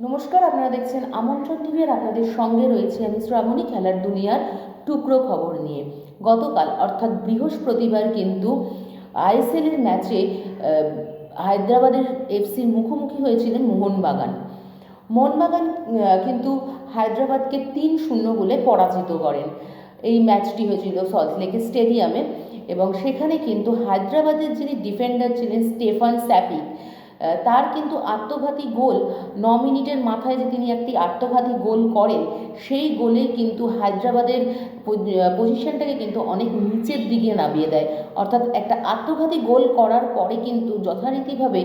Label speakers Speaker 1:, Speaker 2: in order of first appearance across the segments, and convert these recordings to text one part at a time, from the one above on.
Speaker 1: নমস্কার, আপনারা দেখছেন আমন্ত্রণ টিভি আর আপনাদের সঙ্গে রয়েছে আমি শ্রাবণী খেলার দুনিয়ার টুকরো খবর নিয়ে। গতকাল, অর্থাৎ বৃহস্পতিবার কিন্তু আইএসএলের ম্যাচে হায়দ্রাবাদের এফসির মুখোমুখি হয়েছিলেন মোহনবাগান। মোহনবাগান কিন্তু হায়দ্রাবাদকে তিন শূন্য বলে পরাজিত করেন। এই ম্যাচটি হয়েছিল সল্টলেক স্টেডিয়ামে এবং সেখানে কিন্তু হায়দ্রাবাদের যিনি ডিফেন্ডার ছিলেন, স্টেফান স্যাপিক তার কিন্তু আত্মঘাতী গোল ন মিনিটের মাথায় যে তিনি একটি আত্মঘাতী গোল করেন, সেই গোলে কিন্তু হায়দ্রাবাদের পজিশনটাকে কিন্তু অনেক নিচের দিকে নামিয়ে দেয়। অর্থাৎ একটা আত্মঘাতী গোল করার পরে কিন্তু যথারীতিভাবে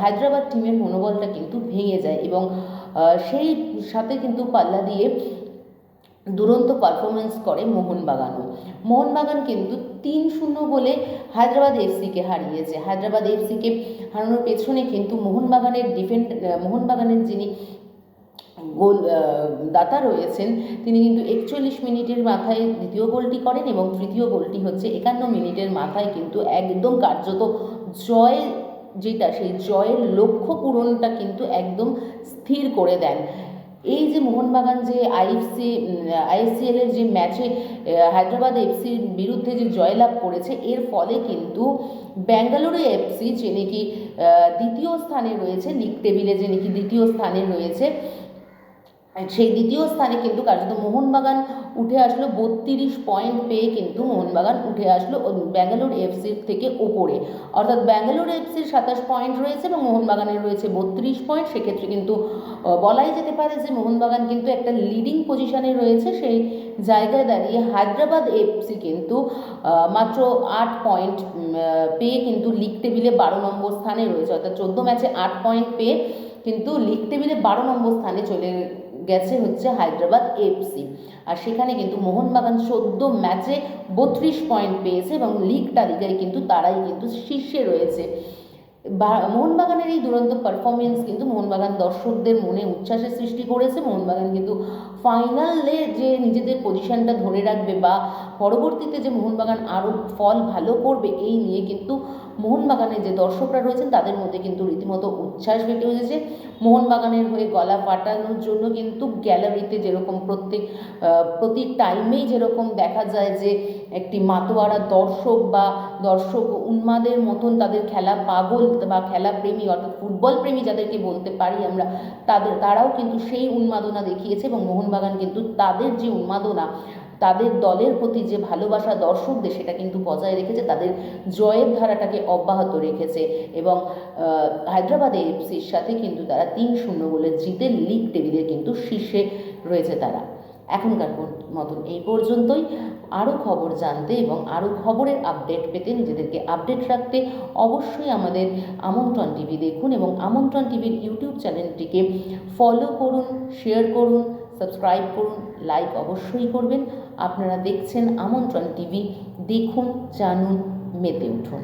Speaker 1: হায়দ্রাবাদ টিমের মনোবলটা কিন্তু ভেঙে যায় এবং সেই সাথে কিন্তু পাল্লা দিয়ে দুরন্ত পারফরমেন্স করে মোহনবাগানও। মোহনবাগান কিন্তু তিন শূন্য বলে হায়দ্রাবাদ এফসিকে হারিয়েছে। হায়দ্রাবাদ এফসিকে হারানোর পেছনে কিন্তু মোহনবাগানের ডিফেন্ড মোহনবাগানের যিনি গোল দাতা রয়েছেন, তিনি কিন্তু একচল্লিশ মিনিটের মাথায় দ্বিতীয় গোলটি করেন এবং তৃতীয় গোলটি হচ্ছে একান্ন মিনিটের মাথায় কিন্তু একদম কার্যত জয় যেটা সেই জয়ের লক্ষ্য পূরণটা কিন্তু একদম স্থির করে দেন। এই যে মোহনবাগান যে আইএফসি আইসিএলের যে ম্যাচে হায়দ্রাবাদ এফসির বিরুদ্ধে যে জয়লাভ করেছে, এর ফলে কিন্তু ব্যাঙ্গালোরে এফসি, যে নাকি দ্বিতীয় স্থানে রয়েছে, লিগ টেবিলে যে নাকি দ্বিতীয় স্থানে রয়েছে সেই দ্বিতীয় স্থানে কিন্তু কার্যত মোহনবাগান উঠে আসলো বত্রিশ পয়েন্ট পেয়ে কিন্তু মোহনবাগান উঠে আসলো ব্যাঙ্গালোর এফসির থেকে ওপরে। অর্থাৎ ব্যাঙ্গালোর এফসির সাতাশ পয়েন্ট রয়েছে এবং মোহনবাগানের রয়েছে বত্রিশ পয়েন্ট সেক্ষেত্রে কিন্তু বলাই যেতে পারে যে মোহনবাগান কিন্তু একটা লিডিং পজিশানে রয়েছে। সেই জায়গায় দাঁড়িয়ে হায়দ্রাবাদ এফসি কিন্তু মাত্র আট পয়েন্ট পেয়ে কিন্তু লিগ টেবিলে বারো নম্বর স্থানে রয়েছে। অর্থাৎ চোদ্দ ম্যাচে আট পয়েন্ট পেয়ে কিন্তু লিগ টেবিলে বারো নম্বর স্থানে চলে গেছে হচ্ছে হায়দ্রাবাদ এফসি আর সেখানে কিন্তু মোহনবাগান চোদ্দ ম্যাচে বত্রিশ পয়েন্ট পেয়েছে এবং লিগ তালিকায় কিন্তু তারাই কিন্তু শীর্ষে রয়েছে। মোহনবাগানের এই দুরন্ত পারফরমেন্স কিন্তু মোহনবাগান দর্শকদের মনে উচ্ছ্বাসের সৃষ্টি করেছে। মোহনবাগান কিন্তু ফাইনালে যে নিজেদের পজিশনটা ধরে রাখবে বা পরবর্তীতে যে মোহনবাগান আরও ফল ভালো করবে, এই নিয়ে কিন্তু মোহনবাগানের যে দর্শকরা রয়েছেন, তাদের মধ্যে কিন্তু রীতিমতো উচ্ছ্বাস ফেটে উঠেছে। মোহনবাগানের হয়ে গলা ফাটানোর জন্য কিন্তু গ্যালারিতে যেরকম প্রত্যেক প্রতি টাইমেই যেরকম দেখা যায় যে একটি মাতোয়ারা দর্শক বা দর্শক উন্মাদের মতন তাদের খেলা পাগল বা খেলা প্রেমী অর্থাৎ ফুটবল প্রেমী যাদেরকে বলতে পারি আমরা, তাদের, তারাও কিন্তু সেই উন্মাদনা দেখিয়েছে এবং মোহনবাগান কিন্তু তাদের যে উন্মাদনা তাদের দলের প্রতি যে ভালোবাসা দর্শকদের সেটা কিন্তু বজায় রেখেছে, তাদের জয়ের ধারাটাকে অব্যাহত রেখেছে এবং হায়দ্রাবাদ এফসির সাথে কিন্তু তারা তিন শূন্য বলে জিতে লিগ টেবিলে কিন্তু শীর্ষে রয়েছে তারা। এখনকার মতন এই পর্যন্তই। আরও খবর জানতে এবং আরও খবরের আপডেট পেতে নিজেদেরকে আপডেট রাখতে অবশ্যই আমাদের আমন্ত্রণ টিভি দেখুন এবং আমন্ত্রণ টিভির ইউটিউব চ্যানেলটিকে ফলো করুন শেয়ার করুন সাবস্ক্রাইব করুন লাইক অবশ্যই করবেন। আপনারা দেখছেন আমন্ত্রণ টিভি দেখুন জানুন মেতে উঠুন।